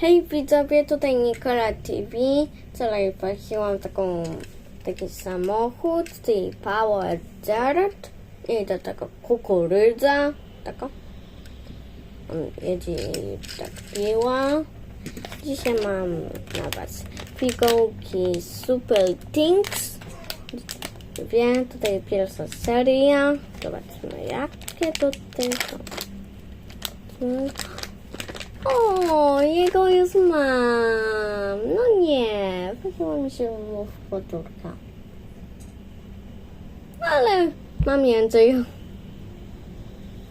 Hej widzowie, tutaj Nikola TV. Wczoraj płaciłam taką, taki samochód, czyli Power Dirt i do tego kukurydza, taka. On jedzie i tak piła. Dzisiaj mam na was figurki Super Things. Wiem, tutaj pierwsza seria. Zobaczmy jakie tutaj są. O, jego już mam. No nie, wydało mi się mów poturka. Ale mam więcej.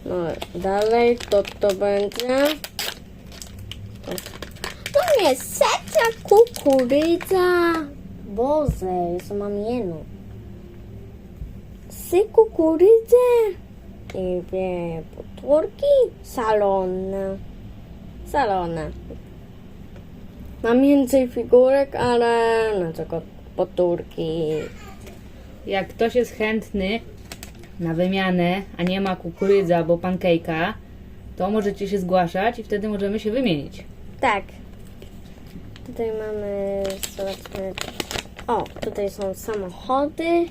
No dalej, to to będzie. No nie, secia kukurydza. Boże, jeszcze mam jedną. Sy kukurydzę. I dwie potórki salonne. Salone. Mam więcej figurek, ale na czego potórki. Jak ktoś jest chętny na wymianę, a nie ma kukurydza albo pankejka, to możecie się zgłaszać i wtedy możemy się wymienić. Tak. Tutaj mamy, zobaczmy. O, tutaj są samochody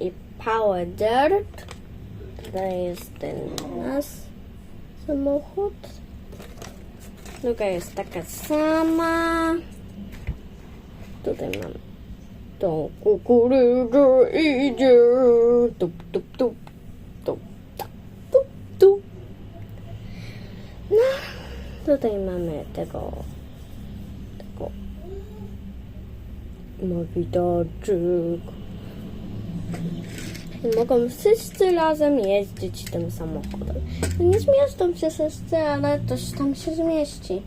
i Power Dirt. Tutaj jest ten nasz samochód. Druga jest taka sama. Tutaj mam tą kukurydzę idzie. Tup, tup, tup. Tup, tup, tup, tup. No, tutaj mamy tego tego mowidoczyk. Mogą wszyscy razem jeździć tym samochodem. Nie zmieszczą się wszyscy, ale coś tam się zmieści.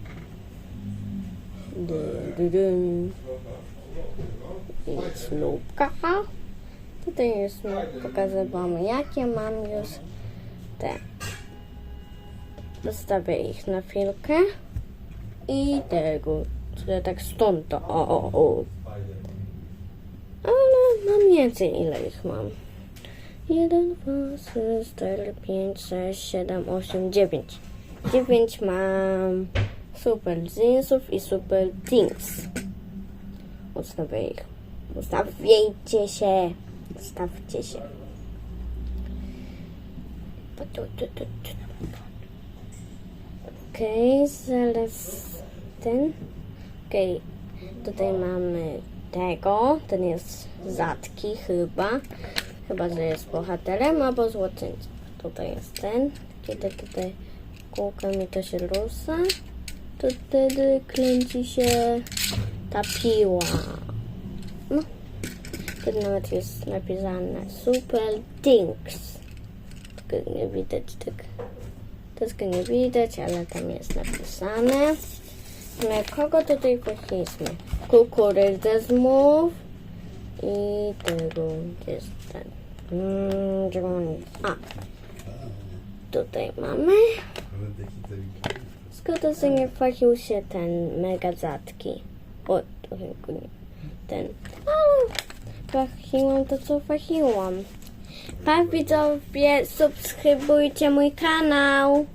I snupka. Tutaj już pokazywam, jakie mam już te. Zostawię ich na chwilkę. I tego, które tak stąd to. O, o, o. Ale mam więcej, ile ich mam. 1, 2, 3, 4, 5, 6, 7, 8, 9. 9 mam super jeansów i super things. Ustawię ich. Ustawiejcie się. Ustawcie się. Okej, zaraz ten. Okej, tutaj mamy tego. Ten jest rzadki chyba. Chyba, że jest bohaterem albo złoczyńcą. Tutaj jest ten. Kiedy tutaj kółkami to się rusza, to wtedy kręci się ta piła. No. Tu nawet jest napisane Super Things. Tylko nie widać tak. Tego nie widać, ale tam jest napisane. Na kogo tutaj poszliśmy? Kukurydzę zmów i tego jest ten. Mm, jest? A. Tutaj mamy. Szkoda, że nie fachił się ten mega rzadki. O, nie. Ten. A, fachiłam to, co fachiłam. Pa widzowie, subskrybujcie mój kanał.